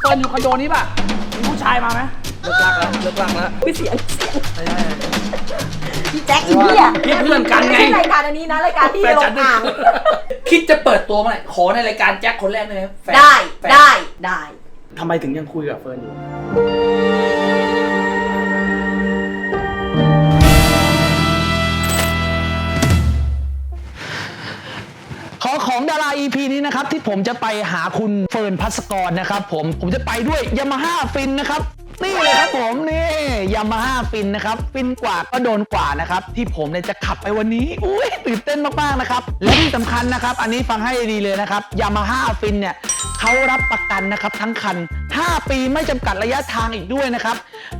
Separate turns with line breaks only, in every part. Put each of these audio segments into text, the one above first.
เฟิร์นอยู่คอนโดนี้ป่ะมีผู้ชายมาไหมเลิกลักแล้วเลิกลักแล้ว
ไม่เสียง
ไม่ใช่
พี่แจ็คอีเหี้ย
พี่เพื่อนกันไง
ไม่ใช่รายการอันนี้นะรายการที่
แฟน
ล
ฉัน
ง
ด้วย
อ่าง
คิดจะเปิดตัวเมื่อไหร่ขอในรายการแจ็คคนแรกเลยนะแฟน
ได้
แฟน
ได้ได้
ทำไมถึงยังคุยกับเฟิร์นอยู่
ของดารา EP นี้นะครับที่ผมจะไปหาคุณเฟิร์นพัสกรนะครับผมผมจะไปด้วยยามาฮ่าฟินนะครับนี่เลยครับผมนี่ยามาฮ่าฟินนะครับฟินกว่าก็โดนกว่านะครับที่ผมเนี่ยจะขับไปวันนี้อุ้ยตื่นเต้นมากๆนะครับและที่สำคัญนะครับ อันนี้ฟังให้ดีเลยนะครับยามาฮ่าฟินเนี่ยเขารับประกันนะครับทั้งคัน 5 ปีไม่จำกัดระยะทางอีกด้วยนะครับ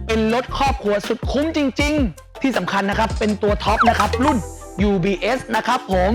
เป็นรถครอบครัวสุดคุ้มจริง ๆ ที่สำคัญนะครับเป็นตัวท็อปนะครับรุ่น UBS นะครับผม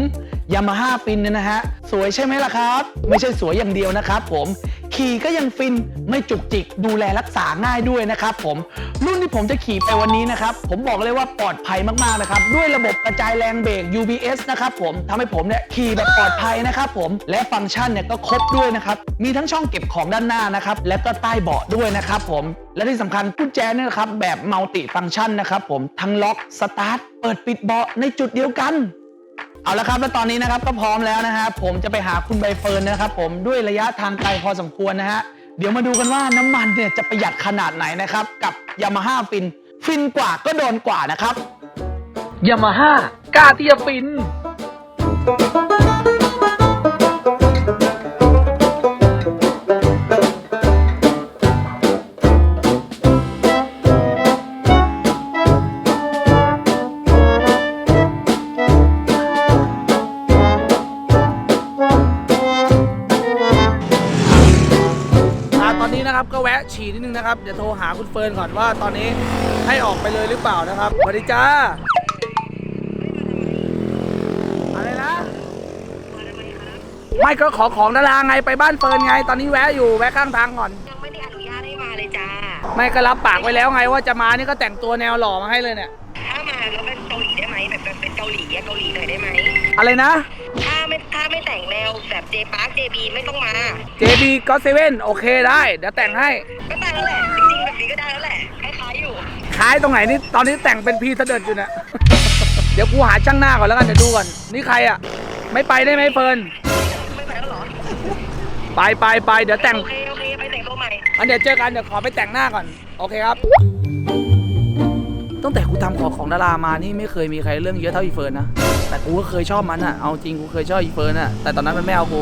ยามาฮ่าฟินเนี่ยนะฮะ สวยใช่ไหมล่ะครับ ไม่ใช่สวยอย่างเดียวนะครับผมขี่ก็ยังฟินไม่จุกจิก ดูแลรักษาง่ายด้วยนะครับผม รุ่นที่ผมจะขี่ไปวันนี้นะครับ ผมบอกเลยว่าปลอดภัยมากๆนะครับ ด้วยระบบกระจายแรงเบรก UBS นะครับผมทำให้ผมเนี่ยขี่แบบปลอดภัยนะครับผมและฟังก์ชันเนี่ยก็ครบด้วยนะครับ มีทั้งช่องเก็บของด้านหน้านะครับ และก็ใต้เบาะด้วยนะครับผมและที่สำคัญกุญแจเนี่ยครับแบบมัลติฟังก์ชันนะครับผมทั้งล็อกสตาร์ทเปิดปิดเบาะในจุดเดียวกัน เอาละครับแล้วตอนนี้นะครับก็พร้อมแล้วนะฮะผมจะไปหาคุณใบเฟิร์นนะครับผมด้วยระยะทางไกลพอสมควรนะฮะเดี๋ยวมาดูกันว่าน้ำมันเนี่ยจะประหยัดขนาดไหนนะครับกับยามาฮ่าฟิน ฟินกว่าก็โดนกว่านะครับ ยามาฮ่ากล้าที่จะฟิน
นิดนึงนะครับเดี๋ยวโทรหาคุณเฟิร์นก่อนว่าตอนนี้ให้ออกไปเลยหรือเปล่านะครับสวัสดีจ้าอะไรนะไม่ก็ขอของดาราไงไปบ้านเฟิร์นไง ตอนนี้แวะอยู่แวะข้างทางก่อน
ยังไม่ได้อนุญาตให้มาเลยจ้า
ไม่ก็รับปากไว้แล้วไงว่าจะมานี่ก็แต่งตัวแนวหล่อมาให้เลยเนี่ย
ถ้ามาแล้วเป็นเกาหลีได้ไหมแบบแบบเป็นเกาหลีอะเกาหลีหน่อยได้ไหม
อะไรนะ
ถ้า ไม่ถ้าไม่แต่งแนวแบบเจปาร์คเจบีไม่ต้องมา
JB God 7โอเคได้ เดี๋ยวแต่งให้
ก็ได้แล้วแหละ จริงๆแบบนี้ก็ได้แล้วแหละคล้ายๆอยู่
คล้ายตรงไหนนี่ตอนนี้แต่งเป็นพีเสด็จอยู่เนี่ย เดี๋ยวกูหาช่างหน้าก่อนแล้วกันเดี๋ยวดูก่อนนี่ใครอะ ไม่ไปได้ไหมเฟิร์น
ไม่ไปแล้วเหรอ
ไปไปไปเดี๋ยวแต่ง
โอเคโอเคไปแต่งตัวใหม่
อันเดี๋ยวเจอกันเดี๋ยวขอไปแต่งหน้าก่อน โอเคครับ ตั้งแต่กูทำของของดารามานี่ไม่เคยมีใครเรื่องเยอะเท่าอีเฟิร์นนะ แต่กูก็เคยชอบมันอะเอาจริงกูเคยชอบอีเฟิร์นอะแต่ตอนนั้นมันไม่เอากู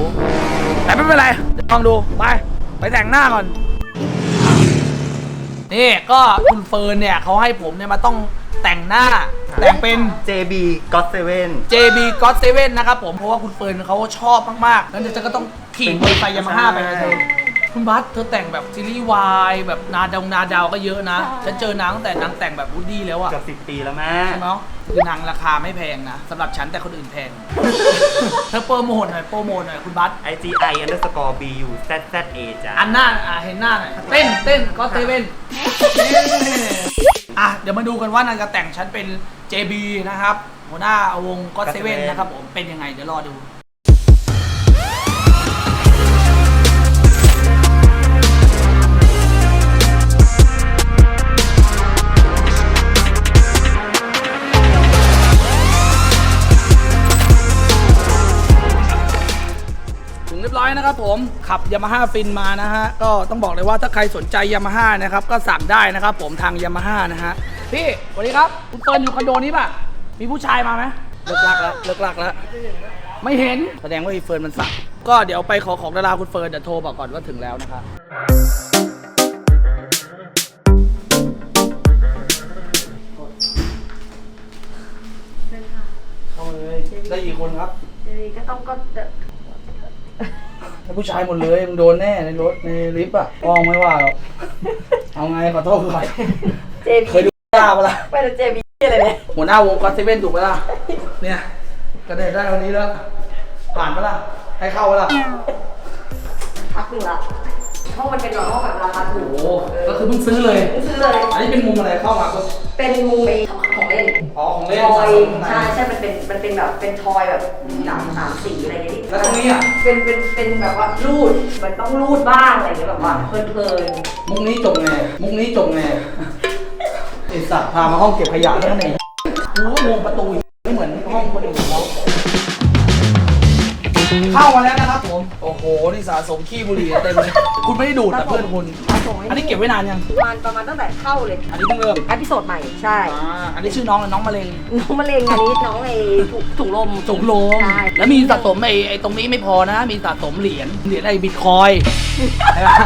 แต่ไม่เป็นไรเดี๋ยวลองดู ไป ไปแต่งหน้าก่อน นี่ก็คุณเฟิร์นเนี่ยเขาให้ผมเนี่ยมาต้องแต่งหน้า แต่งเป็น
JB God Seven
JB God 7นะครับผม เพราะว่าคุณเฟิร์นเขาชอบมากๆ แล้วเดี๋ยวจะก็ต้องขี่มอเตอร์ไซค์ยามาฮ่าไปนะเธอ คุณบัสเธอแต่งแบบซีรีส์วายแบบนาดาวนาดาวก็เยอะนะฉันเจอนางตั้งแต่นางแต่งแบบวูดดี้แล้วอะ
เกือบสิบปีแล้วแม่
ใช่ไหมคือนางราคาไม่แพงนะสำหรับฉันแต่คนอื่นแพง เธอโปรโมทหน่อยโปรโมทหน่อยคุณบัส
IGI underscore BU ZZA จ้ะ
อันหน้าอะเห็นหน้าหน่อยเต้นเต้นก็เซเว่นอะเดี๋ยวมาดูกันว่านางจะแต่งฉันเป็น JB นะครับหัวหน้าวงก็เซเว่นนะครับผมเป็นยังไงเดี๋ยวรอดู นะครับผมขับยามาฮ่าฟินมานะฮะก็ต้องบอกเลยว่าถ้าใครสนใจยามาฮ่านะครับก็สั่งได้นะครับผมทางยามาฮ่านะฮะพี่สวัสดีครับคุณเฟิร์นอยู่คอนโดนี้ป่ะมีผู้ชายมาไหมเลิกลักแล้วเลิกลักแล้วไม่เห็นแสดงว่าอีเฟิร์นมันสักก็เดี๋ยวไปขอของดาราคุณเฟิร์นเดี๋ยวโทรบอกก่อนว่าถึงแล้วนะครับเข้ามาเลยได้กี่คนครับ
ก็ต้องก็
ถ้าผู้ชายหมดเลยมึงโดนแน่ในรถในลิฟต์อะกองไม่ว่าหรอกเอาไงขอโทษก่อน
เจบี
เคยดูดาปะล่ะ
ไปแต่เจบีอะไรเนี่ย
หัวหน้าวงก็อตเซเว่นถูกปะล่ะเนี่ยก็ได้ได้วันนี้แล้ว ผ่านปะล่ะให้เข้าปะล่ะ
พักหนึ่งละห้องมันเป็นแบบห้องแบบราคาถู
โอ้
ก
โหก็คือเพิ่งซื้อเลย
ซื้อเลย
อันนี้เป็นมุมอะไรเข้ามาก็
เป็นมุมไอ้ของเล่น
อ๋อของเล่น
ทอย
สะสมข้างใน
ใช่ใช่มันเป็นมันเป็นแบบเป็นทอยแบบสามสามสีอะไรอย่างเงี้ย
แล้วตรงนี้อะ
เป็นเป็นเป็นแบบว่ารูดเหมันต้องรูดบ้างอะไรอย่างเงี้ยแบบว่าเพลินเพลิน
มุกนี้จบไงมุกนี้จบไงไอสัตว์พามาห้องเก็บขยะแล้วนี่กูก็งงประตูไม่เหมือนห้องคนอื่นเขาเข้ามาแล้วนะครับผม โอ้โห นี่สะสมขี้บุหรี่เต็มเลยคุณไม่ได้ดูดแต่เพื่อนคุณ
ๆมาส่งให้
อันนี้เก็บไว้นานยัง
ประมาณประมาณตั้งแต่เข้าเลย
อันนี้เพิ่งเริ่ม
อพิโซดใหม่ใช่
อ่าอันนี้ชื่อน้องเลยน้องมะเร็ง
น้องมะเร็งอันนี้น้องไอ้ถุงถุงลม
สูงโลง
ใช่
แล้วมีสะสมไอ้ไอ้ตรงนี้ไม่พอนะ มีสะสมเหรียญ เหรียญไอ้บิตคอยใช่ปะ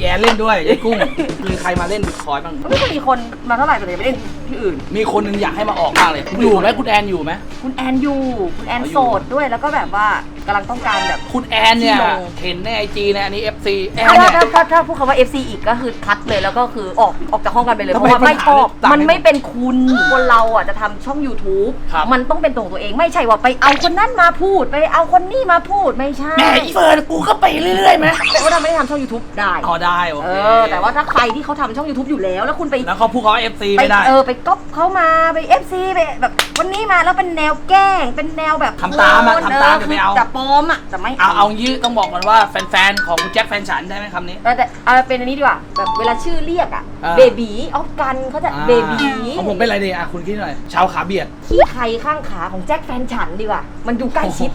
แย่เล่นด้วยไอ้กุ้งมีใครมาเล่นบิตคอยบ้าง
ไม่ค่อยมีคนมาเท่าไหร่แต่เดี๋ยวไปเล่นที่อื่น
มีคนหนึงอยากให้มาออกมากเลย อยู่ไหมคุณแอนอยู่ไหม
คุณแอนอยู่ คุณแอน
อ๋ออยู่
โสดด้วยแล้วก็แบบว่า กำลังต้องการแบบ
คุณแอนเนี่ย
ที่ลง
เห็นในไอจีในอันนี้ FC แอน
ถ้า
เนี่ย
ถ้าถ้าถ้าพูดคำว่า FC อีกก็คือคัดเลยแล้วก็คือออกออกจากห้องกันไปเลย
ทำ
เพ
ไม
ราะว่าไม่ชอบ
ปัญหาเนี่ย
มันไม่เป็นคุณคนเราอะจะทำช่อง YouTube
ครับ
มันต้องเป็นตัวของตัวเองไม่ใช่ว่าไปเอาคนนั้นมาพูด ไปเอาคนนี้มาพูดไม่ใช่
แหมอีเฟิร์นกูก็ไปเรื่อยๆไหม
แต่ว่าเราไม่ได้ทำช่อง YouTube ได้
อ๋อได้โอ
เอ
เค
อแต่ว่าถ้าใครที่เขาทำช่อง YouTube อยู่แล้ว แล้วคุณไป
แล้วเขาพูดเขา FC
ไป
ไม่ได้
เออไปก๊อปเขามาไป FC ไปแบบวันนี้มาแล้วเป็นแนวแกล้งเป็นแนวแบบ
ทำตามอะ
โคลน
ทำตาม
คื
ไม่เอา
จะปลอมอะจะไม่
เอาเอางี้ต้องบอกก่อนว่าแฟนๆของคุณแจ็คแฟนฉันได้ไหมคำนี้
เออแต่เอาเป็นอันนี้ดีกว่าแบบเวลาชื่อเรียกอะ
อ่า
เบบีออฟกันเขาจะเบบี
ของผมเป็นอะไรดีอะคุณคิดหน่อย ชาวขาเบียด
ขี้ใครข้างขาของแจ็คแฟนฉันดีกว่า มันดูใกล้ชิด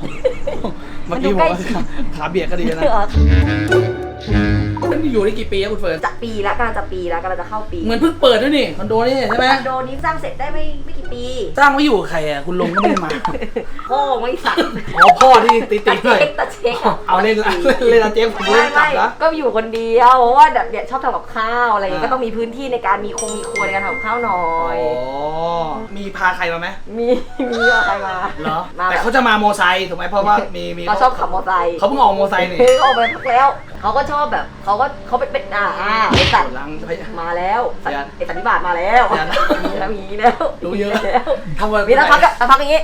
เมื่อกี้บอกว่าขาเบียดก็ดีนะ
เออ
นี่อยู่ได้กี่ปีครับคุณเฟิร์น
จะปีละกำลังจะปีละกำลังจะเข้าปี
เหมือนเพิ่งเปิดด้วยนี่คอนโดนี่ใช่ไหม
คอนโดนี้สร้างเสร็จได้ไม่ไม่กี่ปี
สร้างไว้อยู่กับใครอะคุณลงก็ไม่ได้มา
พ่อไม่สั่ง
อ๋อพ่อที่ติด
ตา
ติดเลย
เช็คตาเช็คะ
เอาเล่นละเล่นละเจ๊ผมเล่
ไม่
นกลั
ไม่
บแล้ว
ก็อยู่คนเดียวเพราะว่าแบบเนี่ยชอบทำกับข้าวอะไรอย่างเงี้ย
อ่า
ก็ต้องมีพื้นที่ในการมีคงมีครัวในการทำกับข้าวหน่อ
อ๋
ย
อมีพาใครมาไหม
มีมีอะไรมา
เหรอ
มา
แต่เขาจะมาโมไซค์ถูกไหมเพราะว่ามีมี
เขาชอบขับมอเตอร์ไซค์
เขาเพิ่งออกโมไซค์นี่
เฮ้ยออกไปพักแล้วเขาก็ชอบแบบเขาก็เขาเป็นเป็นอ่าอ่าไอสัตว์
หลังพยา
มาแล้วสัตว์
พยาน
ไอสัตว์นิบาตมาแล้ว
พยาน
มีแล้วมีแล้ว
รู้เยอะ
มีแล้ว
ทำอะไร
มีแล้วพักอะพักอย่างงี้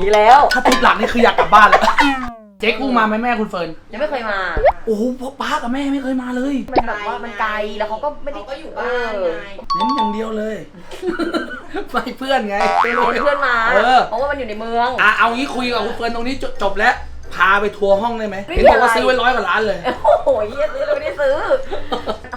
มีแล้ว
ถ้าทุบหลังนี่คืออยากกลับบ้านแล้ว เจ๊กุ้งมาไหมแม่คุณเฟิร์น
ยังไม่เคยมา
โอ้โหพ่อป้ากับแม่ไม่เคยมาเลย
มันแบบว่ามันไกลแล้วเขาก็ไม่ได้
เขาก็อยู่บ้าน
เออ
ไง
เน้นอย่างเดียวเลย ไปเพื่อนไง
เพื่อนมา
เออ
เพราะว่ามันอยู่ในเมือง
อะเอางี้คุยกับคุณเฟิร์นตรงนี้จบจบแล้ว พาไปทัวร์ห้องได้ไหม
ไม่
เห็น
มี
บอกว่า
อะไร
ซื้อไว้ร้อยกว่าล้านเลย
โอ้โหเหี้ยซื้อเลยไม่ได้ซื้อ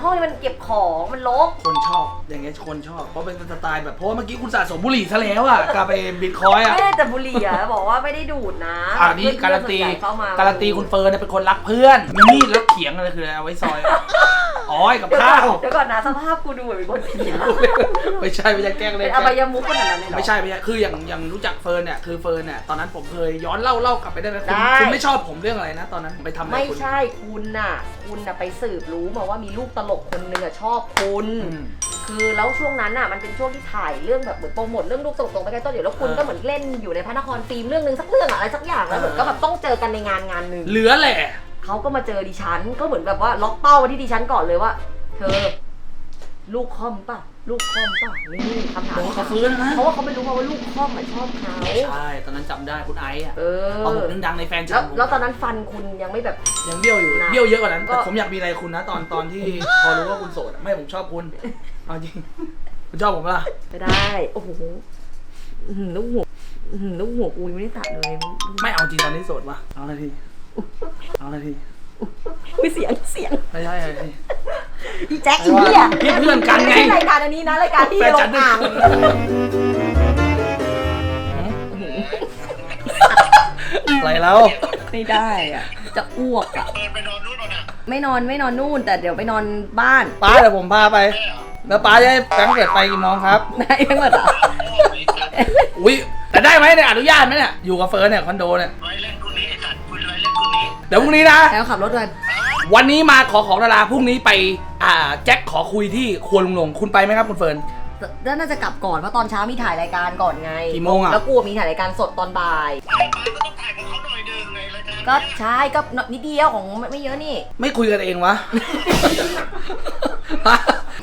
ห้องนี้มันเก็บของมันรก
คนชอบอย่างเงี้ยคนชอบเพราะเป็นสไตล์แบบเพราะว่าเมื่อกี้คุณสะสมบุหรี่ซะแล้วอะกลับไปบิตคอยอะ
ไม่ได้แต่บุหรี่อะบอกว่าไม่ได้ดูดนะ
อ่านี่
เพื่
การันตี
ส่วใหญ่เข้ามา
การันตีคุณเฟิร์นเนี่ยเป็นคนรักเพื่อนมีมีดแล้วเขียงอะไรคืออะไรเอาไว้ซอยอ๋ อไอ้กับ
เดี๋ยวก่
ข้า
อน
ว
เดี๋ยวก่อนนะสภาพกูดูเหมือนเป็นคนเสีย
ไม่ใช่ไม่ใช่แกล้งเล่
เป็นนอบายมุกขนาดนั้นเลยเหรอ
ไม่ใช่ไม่ใช่คืออย่างอย่างรู้จักเฟิร์นเนี่ยคือเฟิร์นเนี่ยตอนนั้นผมเคยย้อนเล่าเล่ากลับไปได้ไหมคุณ
ได้
คุณไม่ชอบผมเรื่องอะไรนะ ตอนนั้นผมไปทำอะไร
ไม่
คุณ
ใช่คุณน่ะ คุณน่ะไปสืบรู้มาว่ามีลูกตลกคนหนึงอะชอบคุณ
อืม
คือแล้วช่วงนั้นน่ะมันเป็นช่วงที่ถ่ายเรื่องแบบเหมือนโปรโมทเรื่องลูกตลกตรงไปไกลต้นเดี๋ยวแล้วคุณ
เออ
ก็เหมือนเล่นอยู่ในพระนครฟิล์มเรื่องนึงสักเรื่องอะอะไรสักอย่างแล้วเหมือนก็แบบต้องเจอกันในงานงานหนึ่ง
เหลือแหละ
เขาก็มาเจอดิฉัน ก็เหมือนแบบว่าล็อกเป้ามาที่ดิฉันก่อนเลยว่า เธอ ลูกคอมป่ะ ลูกคอมป่ะนี่คำถาม
บอกกับเฟิร์นนะ
เพราะว่าเขาไม่รู้มาว่าลูกคอมอะชอบเขา
ใช่ตอนนั้นจำได้คุณไอซ์อะ
เออ
เอาผมดังๆในแฟน
แล้
ฉั
วนแล้วตอนนั้นฟันคุณยังไม่แบบ
ยังเบี้ยวอยู่
นะ
เบี้ยวเยอะกว่านั้น
ก็
แต่ผมอยากมีอะไรคุณนะ ตอนตอนที่ พอรู้ว่าคุณโสดอะไม่ผมชอบคุณเอาจริงคุณชอบผมปะล่ะ
ไม่ได้ โอ้โหอื้อหือลูกหัวอื้อหือลูกหัวกูยังไม่ได้ตัดเลย
ไม่เอาจริงตอนนี้โสดปะเอานาที เอานาที
อุ้ยเสียงเสียง
ไม่ใช่เอานาที
อีแจ็คอีเหี้ย
พี่เพื่อนกันไง
ไม่ใช่รายการอันนี้นะรายการที่
แฟน
ล
ฉัน
ง
ด้วย
อ่าง
อะไรแล้ว
ไม่ได้อะ จะอ้วกอะไม่นอนไม่นอนนู่นแต่เดี๋ยวไปนอนบ้าน
ป้าเดี๋ยวผมพาไป แล้วป้าจะให้แฟรงก์เฟิร์ตไปกี่โมงครับ
ได้ทั้งหมดอะ
อุ้ยแต่ได้ไหมเนี่ยอนุญาตไหมเนี่ยอยู่กับเฟิร์นเนี่ยคอนโดเนี่ย เดี๋ยวพรุ่งนี้นะ
แล้วขับรถด้วย
วันนี้มาขอของดาราพรุ่งนี้ไป อ่าแจ็คขอคุยที่ครัวลุงลง คุณไปไหมครับคุณเฟิร์น
แล้วน่าจะกลับก่อนเพราะตอนเช้ามีถ่ายรายการก่อนไง
กี่โมงอะ
แล้วกลัวมีถ่ายรายการสดตอนบ่าย ก็ใช่ก็นิดเดียวของไม่เยอะนี่
ไม่คุยกันเองวะ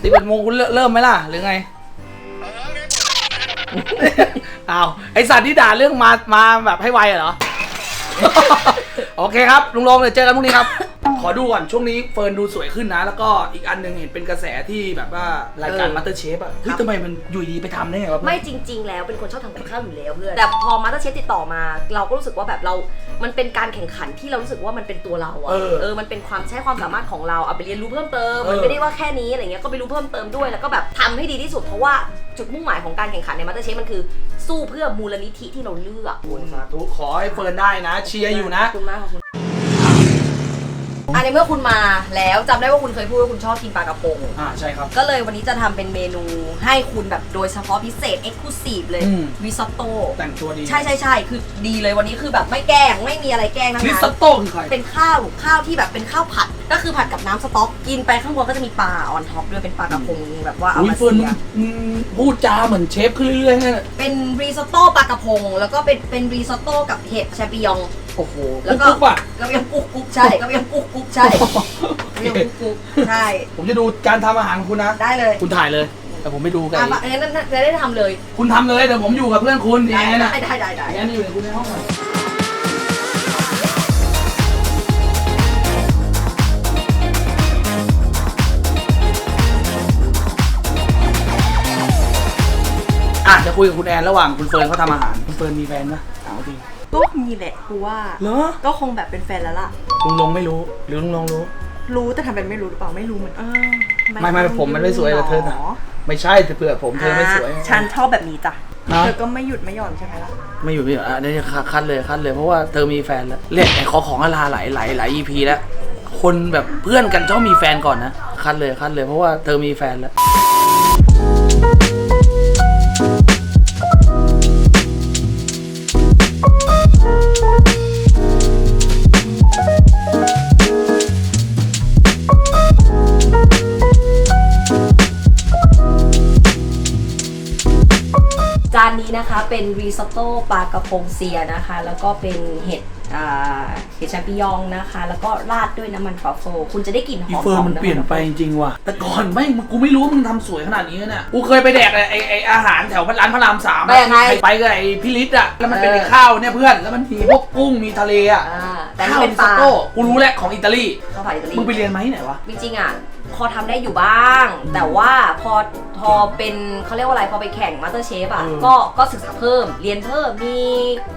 สิบเอ็ดโมงคุณเริ่มไหมล่ะ หรือไง อ้าว ไอสัตว์ที่ด่าเรื่องมา มาแบบให้ไวอะเหรอ โอเคครับลุงลงเดี๋ยวเจอกันพรุ่งนี้ครับ ขอดูก่อนช่วงนี้เฟิร์นดูสวยขึ้นนะ แล้วก็อีกอันหนึ่งเห็นเป็นกระแสที่แบบว่ารายการ
เออ
มาสเตอร์เชฟอะเฮ้ย
ครับ
ทำไมมันอยู่ดีไปทำได้ไงวะ
ไม่จริง ๆ แล้วเป็นคนชอบทำกับข้าวอยู่แล้วเพื่อนแต่พอมาสเตอร์เชฟติดต่อมา เราก็รู้สึกว่าแบบเรา มันเป็นการแข่งขันที่เรารู้สึกว่ามันเป็นตัวเราอะ
เออ
เออมันเป็นความใช้ความสามารถของเราเอาไปเรียนรู้เพิ่มเติม
เออ
มันไม่ได้ว่าแค่นี้อะไรเงี้ยก็ไปรู้เพิ่มเติมด้วยแล้วก็แบบทำให้ดีที่สุดเพราะว่าจุดมุ่งหมายของการแข่งขันในมาสเตอร์เชฟมันคือ สู้เพื่อมูลนิธิที่เราเลือก
โอ้สาธุขอให้เฟิร์นได้นะ เชียร์อยู่นะ
ขอบคุณมากขอบคุณอัน ในเมื่อคุณมาแล้วจำได้ว่าคุณเคยพูดว่าคุณชอบกินปลากระพง
อ่าใช่ครับ
ก็เลยวันนี้จะทำเป็นเมนูให้คุณแบบโดยเฉพาะพิเศษเอ็กซ์คลูซีฟเลย
อืม
ริซอตโต้
แต่งตัวดี
ใช่ใช่ใช่คือดีเลยวันนี้คือแบบไม่แกล้งไม่มีอะไรแกล้งทั้ง
ริ
นั้
ซอต
น
โต้คือใคร
เป็นข้าวข้าวที่แบบเป็นข้าวผัด ก็คือผัดกับน้ำสต๊อกกินไปข้างบนก็จะมีปลาออนท็อปด้วยเป็นปลากระพงแบบว่าเอา
อุ้ย
มา
เฟิร์น
เสีย
มึงพูดจาเหมือนเชฟขึ้นเรื่อยๆนะ
เป็นรีซอตโต้ปลากระพง แล้วก็เป็นเป็นรีซอตโต้กับเห็ดแชมปิญอง
โอ้โห
แล้วก็
กุ๊กๆป่ะ
ก็ยังกุ๊กกุ๊กใช่ก็ยังกุ๊กกุ๊กใช่ก็ยังกุ๊กกุ๊กใช่
ผมจะดูการทำอาหารของคุณนะ
ได้เลย
คุณถ่ายเลย แต่ผมไม่ดูกัน
อะมาเออนั่นนั่นจะได้ทำเลย
คุณทำเลยเดี๋ยวผมอยู่กับเพื่อนคุณ
ได้
ยังไง
ได้
นะ
ได้ได้ได้
แอนนี่อยู่ในคุณในห้องหน่อย อะจะคุยกับคุณแอนระหว่างคุณเฟิร์นเขาทำอาหารคุณเฟิร์นมีแฟนไหมถามจริง
ก็มีแหละกูว่า
เหรอ
ก็คงแบบเป็นแฟนแล้วล่ะ
ลุงลงไม่รู้หรือลุงลงรู้
รู้แต่ทำเป็นไม่รู้หรือเปล่าไม่รู้เหมือนเออ
ไม่ไม่ผมมันไม่สวยกับเธอนะ
หร
ไม่ใช่แต่เผื่อผมเธอไม่สวย
อะฉันชอบแบบนี้จ้ะ
เนอะ
เธอก็ไม่หยุดไม่หย่อนใช่ไหมล่ะ
ไม่อยู่ไม่อยู่อะเดี๋ยวจะคัดเลยคัดเลยเพราะว่าเธอมีแฟนแล้วเรียกไอ้ขอของอาลาหลายหลายหลาย EP แล้ว คนแบบเพื่อนกันชอบมีแฟนก่อนนะคัดเลยคัดเลยเพราะว่าเธอมีแฟนแล้ว
นนี้นะคะเป็นรีซอตโต้ปลากระพงเซียนะคะ แล้วก็เป็นเห็ดอ่าเห็ดแชมปิญองนะคะ แล้วก็ราดด้วยน้ำมันทรัฟเฟิลคุณจะได้กลิ่นห
อี
อม
เฟิร์น
ของ
มัน
น้ำ
เปลี่ยน
ทรัฟ
ไป
ฟิล
จริงๆว่ะ แต่ก่อนไม่งกูไม่รู้ว่ามึงทำสวยขนาดนี้เนี่ยกูเคยไปแดกไอ้ไอ้ไอ้อาหารแถวร้านพระรามสาม
ไปยังไง
ไปกับไอ้พี่ฤทธิ์อะแล้วมันเป็น
เออ
ไอ้ข้าวเนี่ยเพื่อนแล้วมันมีพวกกุ้งมีทะเลอะ
อ่าแต่นี่
ข้าว
เป็น
ริ
ป
ซอ
ลา
ตโต้กูรู้แหละของอิตาลี
ข้าวผัดอิตาลี
มึงไปเรียนมาที่ไหนวะ
จริงๆอะ พอทำได้อยู่บ้าง แต่ว่าพอพอเป็นเขาเรียกว่าอะไรพอไปแข่งมาสเตอร์เชฟอะ
เออ
ก็ก็ศึกษาเพิ่มเรียนเพิ่มมี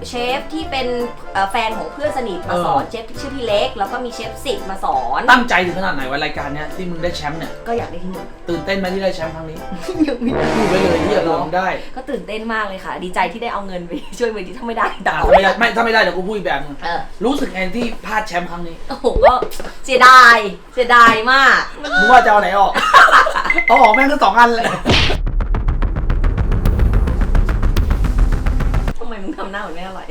เชฟที่เป็นเอ่อแฟนของเพื่อนสนิทมาสอนเชฟที่ชื่อพี่เล็ก แล้วก็มีเชฟสิบมาสอน
ตั้งใจถึงขนาดไหนวะรายการเนี้ยที่มึงได้แชมป์เนี่ย
ก็อยากได้ที่หนึ่ง
ตื่นเต้นไหมที่ได้แชมป์ครั้งนี้
ยังไม่ได้
พูดไปเลยที่อยากลองได้
ก็ตื่นเต้นมากเลยค่ะ ดีใจที่ได้เอาเงินไป ช่วยเวทีถ้าไม่ได้
แต่
ด่า
ถ้าไม่ได้ไม่ถ้าไม่ได้เดี๋ยวกูพูดอีกแบบนึง
เออ
รู้สึกไงที่พลาดแชมป์ครั้งนี้
โอ้โหก็เสียดายเสียดายมาก
มึงว่าจะเอาไหนออก เอาออกแม่งทั้งสองอันเลย
ทำไมมึงทำหน้าเหมือนไม่อร่อย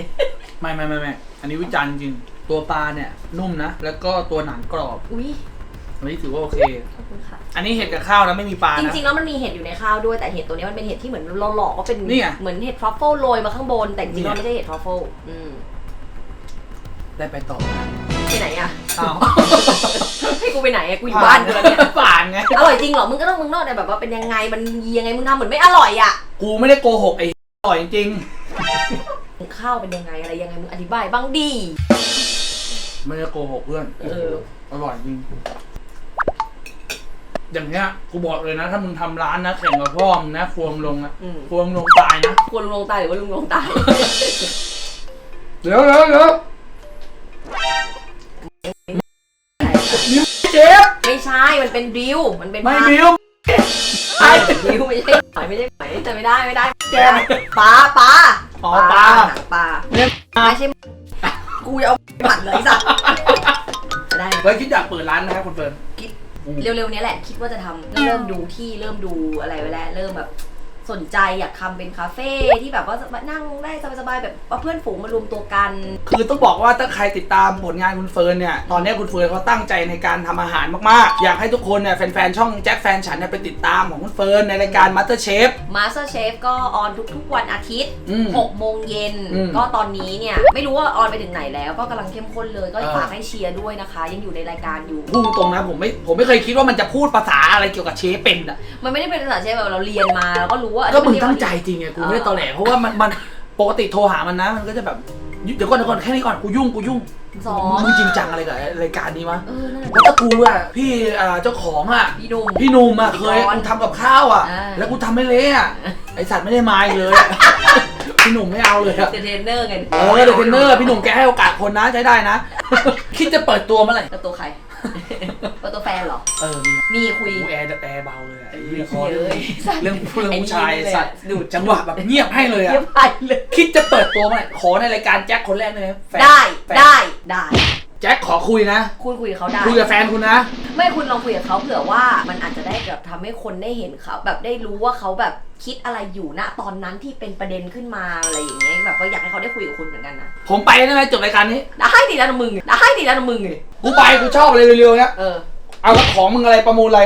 ไม่ไม่ไม่ไม่อันนี้วิจารณ์จริง ตัวปลาเนี่ยนุ่มนะ แล้วก็ตัวหนังกรอบ
อุ้ย
อันนี้ถือว่าโอเค
ขอบคุณค่ะ
อันนี้เห็ดกับข้าวนะไม่มีปลา
จ
นะ
ริงๆ แล้วมันมีเห็ดอยู่ในข้าวด้วยแต่เห็ดตัวนี้มันเป็นเห็ดที่เหมือนเราหลอกว่าเป็น
นี่ไง
เหมือนเห็ดทรัฟเฟิลโรยมาข้างบนแต่จริงๆ
นี่ไง
แล้วไม่ใช่เห็ดทรัฟเฟิลอืม
ได้ไปต่อ
ไปไหนอะ
อ้าว
ให้กูไปไหนอะกูอยู่บ้านกูแล้วเนี่ย
ผ่านไง
อร่อยจริงเหรอมึงก็ต้องมึงนอกแต่แบบว่าเป็นยังไงมันยังไงมึงทำเหมือนไม่อร่อยอะ
กูไม่ได้โกหกไอ้อร่อยจริง
ข้าวเป็นยังไงอะไรยังไงมึงอธิบายบ้างดี
ไม่ได้โกหกเพื่อน
เออ
อร่อยจริง อย่างเงี้ยกูบอกเลยนะ ถ้ามึงทำร้านนะแข่งกับพ่อมึงนะครัวมงลงนะ
อืม
ครัวมงลงตายนะ
ควรลุงลงตายหรือว่าลุงลงตาย
เดี๋ยวเดี๋ยวเดี๋ยว เชฟ
ไม่ใช่ มันเป็นดิวมันเป็น
ไม่
ปลา
บิว
ใช่ดิวไม่ใช่หอยไม่ใช่หอยแต่ไม่ได้ไม่ได้
แก
ปลาปลา
อ๋อปลา
หนังปลา
เนี่ย
ไม่ใช่กูจะเอาผัดเลยสัตว์จะได้ไหม
เฮ้ยคิดอยากเปิดร้านนะครับคุณเฟิร์น
คิดเร็วๆเนี้ยแหละ คิดว่าจะทำเริ่มดูที่เริ่มดูอะไรไว้แล้วเริ่มแบบ สนใจอยากทำเป็นคาเฟ่ที่แบบว่านั่งได้สบายๆแบบว่าเพื่อนฝูงมารวมตัวกัน
คือต้องบอกว่าถ้าใครติดตามผลงานคุณเฟิร์นเนี่ย ตอนนี้คุณเฟิร์นเขาตั้งใจในการทำอาหารมากๆ อยากให้ทุกคนเนี่ยแฟนๆ ช่องแจ็คแฟนฉันเนี่ยไปติดตามของคุณเฟิร์นในรายการ Master Chef
Master Chef ก็ออนทุกๆ วันอาทิตย์
อืม
6โมงเย็น
อืม
ก็ตอนนี้เนี่ย ไม่รู้ว่าออนไปถึงไหนแล้ว ก็กำลังเข้มข้นเลยก็
เออ
ฝากให้เชียร์ด้วยนะคะ ยังอยู่ในรายการอยู่
พูดตรงๆนะผมไม่ผมไม่เคยคิดว่ามันจะพูดภาษาอะไรเกี่ยวกับเชฟเป็นอะ
มันไม่ได้เป็นภาษาเชฟแบบเราเรียนมาเราก็รู้ว่า
ก็มึง
อันนี้
ตั้งใจจริงไงกูไม่ได้ตอแหลเพราะว่ามันมันปกติโทรหามันนะ มันก็จะแบบเดี๋ยวก่อนเดี๋ยวก่อนแค่นี้ก่อนกูยุ่งกูยุ่ง
ซ้อม
มึงจริงจังอะไรกับรายการนี้วะ
เออนั่นแหละ
เพราะตะกูอะพี่อ่าเจ้าของอะ
พี่หนุ่ม
พี่หนุ่มอะเคย
พี่กรณ์
กูทำกับข้าวอะ
อ่า
แล้วกูทำไม่เละอะไอสัตว์ไม่ได้มาอีกเลยอะพี่หนุ่มไม่เอาเลยอะ
เดอะเทรนเนอร์ไง
เออเดอะเทรนเนอร์พี่หนุ่มแกให้โอกาสคนนะใช้ได้นะ คิดจะเปิดตัวเมื่อไหร่
ประตูใคร ประตูแฟนเหรอ
เออมี
มีคุย
กูแอร์แอร์เบาเลยอะไอ้เรื่อง
เฮ้ย
เรื่องเรื่องผู้ชาย
ไอ้นี่เลย
สัตว์
ดูด
จังหวะแบบเงียบให้เลยอะ
เยี่ยมไปเลย
คิดจะเปิดตัวเมื่อไหร่ขอในรายการแจ็คคนแรกเลยนะแฟน
ได้
แฟน
ได้ได้
แจ็คขอคุยนะ
คุณคุยกับเขาได้
คุยกับแฟนคุณนะ
ไม่คุณลองคุยกับเขาเผื่อว่ามันอาจจะได้แบบทำให้คนได้เห็นเขา แบบได้รู้ว่าเขาแบบคิดอะไรอยู่ณตอนนั้นที่เป็นประเด็นขึ้นมาอะไรอย่างเงี้ยแบบว่าอยากให้เขาได้คุยกับคุณเหมือนกันนะ
ผมไปได้ไหมจบรายการนี้
ได้ดีแล้วนะมึงได้ดีแล้วนะมึงไง
กูไปกูชอบเลยเร็วๆเนี้ย
เออ
เอาแล้วของมึงอะไรประมูลอะไร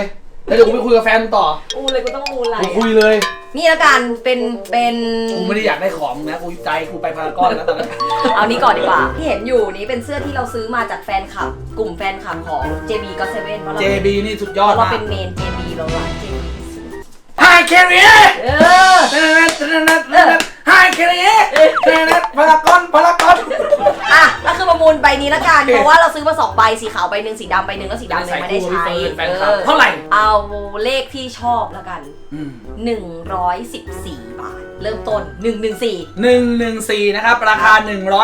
แล้วเดี๋ยวกูไปคุยกับแฟนมึงต่อ
อูเลยกูต้องอูอะไร
กูคุยเลย
นี่ละกันเป็นเป็น
กูไม่ได้อยากได้ของมึงนะ กูใจกูไปพารากอนแล้วตอนนั้น
เอานี้ก่อนดีกว่าที่เห็นอยู่นี้เป็นเสื้อที่เราซื้อมาจากแฟนคลับ กลุ่มแฟนคลับของ JB ก็เซเว่นเพราะเรา
JB นี่สุดยอด
เรา
มาก
เป็นเมน JB เราหลาย JB ที่สุด
ไฮแคเรีย
เออ
ไฮแคเรียพารากอนพารากอน
อะก็คือประมูลใบนี้ละกัน เพราะว่าเราซื้อมาสองใบสีขาวใบหนึ่งสีดำใบหนึ่งแล้วสีดำยังไม่ได้ใช้
แฟนคลับ
เออ
เท่าไหร่
เอาเลขที่ชอบละกัน
อืม
114 บาท เริ่มต้น 114
หนึ่งหนึ่งสี่นะครับราคา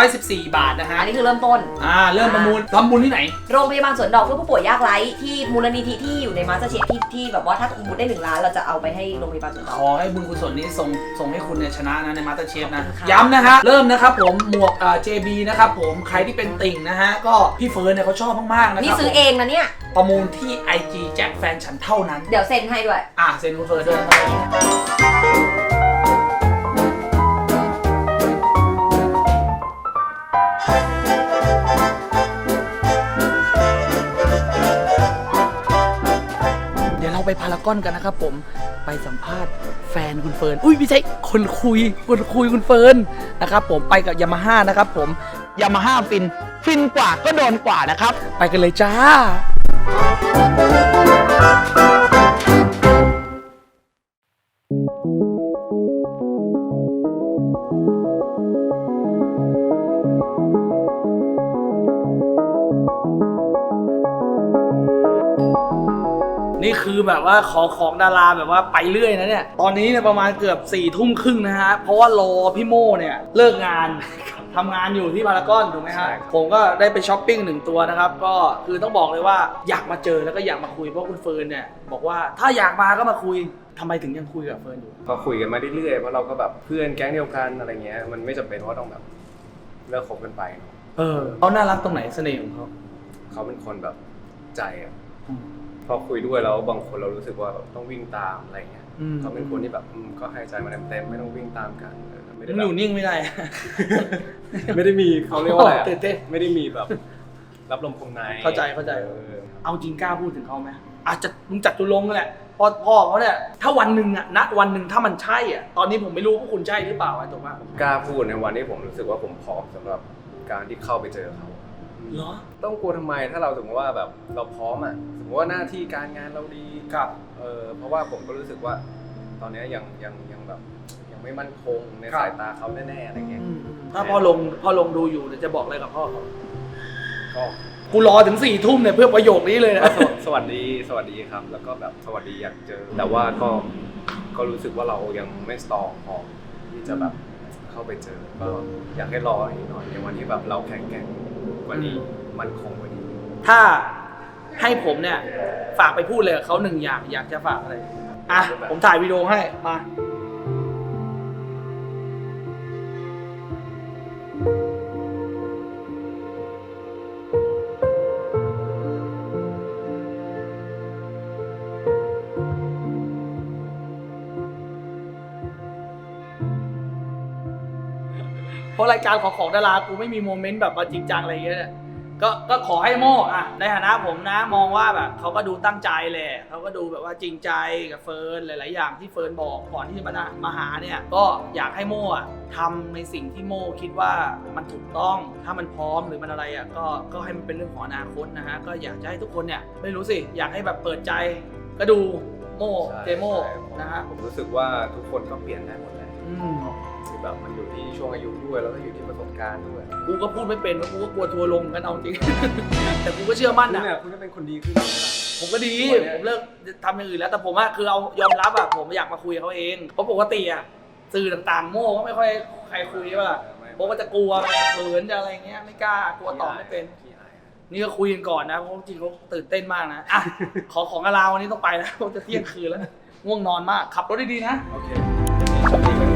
114 บาทนะฮะ
อันนี้คือเริ่มต้น
อ่าเริ่มประมูลทำบุญที่ไหน
โรงพยาบาลสวนดอกเพื่อผู้ป่วยยากไร้ที่มูลนิธิที่อยู่ในมาสเตอร์เชฟที่ที่แบบว่าถ้าประมูลได้หนึ่งล้านเราจะเอาไปให้โรงพยาบาลสวนด
ข
อก
อให้บุญกุศลนี้ส่งส่งให้คุณเนี่ยชนะนะในมาสเตอร์เชฟนะ
ขอบคุณค่ะ
ย้ำนะฮะ เริ่มนะครับผมหมวกอ่า JB นะครับผมใครที่เป็นติ่งนะฮะ ก็พี่เฟิร์นเนี่ยเขาชอบมาก ๆ นะค
นี่
รับ
ซื้อเองนะเนี่ย
ประมูลที่ IG แจ็คแฟนฉันเท่านั้น
เดี๋ยวเซ็นให้ด้วย
อะเซ็นคุณเฟิร์นด้วยากอนกันนะครับผมไปสัมภาษณ์แฟนคุณเฟิร์นอุ้ยไม่ใช่คนคุยคนคุยคุณเฟิร์นนะครับผมไปกับยามาฮ่านะครับผม
ยามาฮ่าฟินฟินกว่าก็โดนกว่านะครับ
ไปกันเลยจ้า นี่คือแบบว่าขอของดาราแบบว่าไปเรื่อยนะเนี่ย ตอนนี้เนี่ยประมาณเกือบ4ี่ทุ่มครึ่งนะฮะ เพราะว่ารอพี่โม่เนี่ยเลิกงานทำงานอยู่ที่พารากอนถูกไหมฮะ ผมก็ได้ไปช้อปปิ้งหนึ่งตัวนะครับ ก็คือต้องบอกเลยว่าอยากมาเจอแล้วก็อยากมาคุยเพราะคุณเฟิร์นเนี่ยบอกว่าถ้าอยากมาก็มาคุยทำไมถึงยังคุยกับเฟิร์นอยู่
ก็คุยกันมาเรื่อยๆเพราะเราก็แบบเพื่อนแก๊งเดียวกันอะไรเงี้ยมันไม่จำเป็นว่าต้องแบบเลิกคบกันไปเนอะ
เออเขาน่ารักตรงไหนเสน่ห์ของเขา
เขาเป็นคนแบบใจอะ
อืม
พอคุยด้วยแล้วบางคนเรารู้สึกว่าแบบต้องวิ่งตามอะไรเงี้ย
อืม
เขาเป็นคนที่แบบอืมก็ให้ใจมาเต็มๆไม่ต้องวิ่งตามกันเออไม่ได้
ยัง
แบ
อบยู่นิ่งไม่ได้
ไม่ได้มีเขาเรียกว่าอะไรอะ
ตื่นเต้น
ไม่ได้มีแบบ รับลมคมใน
เข้าใจเข้าใจ
ออ
เอาจริงกล้าพูดถึงเขาไหมอาจจะลุงจัดจุลงค์นั่นแหละพ่อพ่อเขาเนี่ยถ้าวันหนึ่งอะณวันหนึ่งถ้ามันใช่อะตอนนี้ผมไม่รู้ว่าคุณใช่หรือเปล่าอะถูกไหม
กล้าพูดในวันที่ผมรู้สึกว่าผมพร้อมสำหรับการที่เข้าไปเจอเขา
เหรอ
ต้องกลัวทำไมถ้าเราสมมติว่าแบบเราพร้อมอะสมมติว่าหน้าที่การงานเราดี
ครับ
เออเพราะว่าผมก็รู้สึกว่า ตอนเนี้ยยังยังยังแบบยังไม่มั่นคงใน
ครับ
สายตาเขาแน่ๆอะไรเงี้ย
ถ้าพ่อลงพ่อลงดูอยู่เดี๋ยวจะบอกอะไรกับพ่อเขา
ก็
กูรอถึงสี่ทุ่มเนี่ยเพื่อประโยคนี้เลยนะ
ก็สวสวัสดีสวัสดีครับ แล้วก็แบบสวัสดีอยากเจอ แต่ว่าก็ก็รู้สึกว่าเรายังไม่สตรองพอที่จะแบบ เข้าไปเจอ ก็อยากให้รออีกหน่อยในวันที่แบบเราแข็งแกร่งกว่านี้มั่นคงกว่านี้
ถ้าให้ผมเนี่ย ฝากไปพูดเลยกับเขาหนึ่งอย่างอยากจะฝากอะไร อะ ผมถ่ายวิดีโอให้มา เพราะรายการของของดารากูไม่มีโมเมนต์แบบมาจริงจังอะไรอย่างเงี้ยเนี่ยก็ก็ขอให้โม่อะในฐานะผมนะมองว่าแบบเขาก็ดูตั้งใจแหละเขาก็ดูแบบว่าจริงใจกับเฟิร์นหลาย ๆ อย่างที่เฟิร์นบอกก่อนที่จะมานะมาหาเนี่ยก็อยากให้โม่อะทำในสิ่งที่โม่คิดว่ามันถูกต้องถ้ามันพร้อมหรือมันอะไรอะก็ก็ให้มันเป็นเรื่องของอนาคตนะฮะก็อยากจะให้ทุกคนเนี่ยไม่รู้สิอยากให้แบบเปิดใจ ก็ดูโม่
ใช่
เจโม่
ใช่ผม
นะฮะ
ผมรู้สึกว่าทุกคนก็เปลี่ยนได้หมดแหละ
อืม
ชีวิต แบบมันอยู่ที่ช่วงอายุด้วย แล้วก็อยู่ที่ประสบการณ์ด้วย
กูก็พูดไม่เป็นกูก็กลัวทัวร์ลงกันเอาจริง แต่กูก็เชื่อมั่น
คุณ
นะ
เนี่ยคุณจะเป็นคนดีขึ้น
ผมก็ดี
วันเนี้ย
ผมเลิกทำอย่างอื่นแล้ว แต่ผมอะคือเอายอมรับอะผมอยากมาคุยกับเขาเอง เพราะปกติอะสื่อต่างๆ โม่ก็ไม่ค่อยใครคุยใช่ปะล่ะผมก็จะกลัวเขินจะอะไรเงี้ยไม่กล้ากลัวตอบไม่เป็น
ขี้อาย
นี่ก็คุยกันก่อนนะเพราะจริงๆเขาตื่นเต้นมากนะอะ ขอของอาลาวันนี้ต้องไปแล้วจะเที่ยงคืนแล้ว ง่วงนอนมากขับรถดีๆนะ
โอเค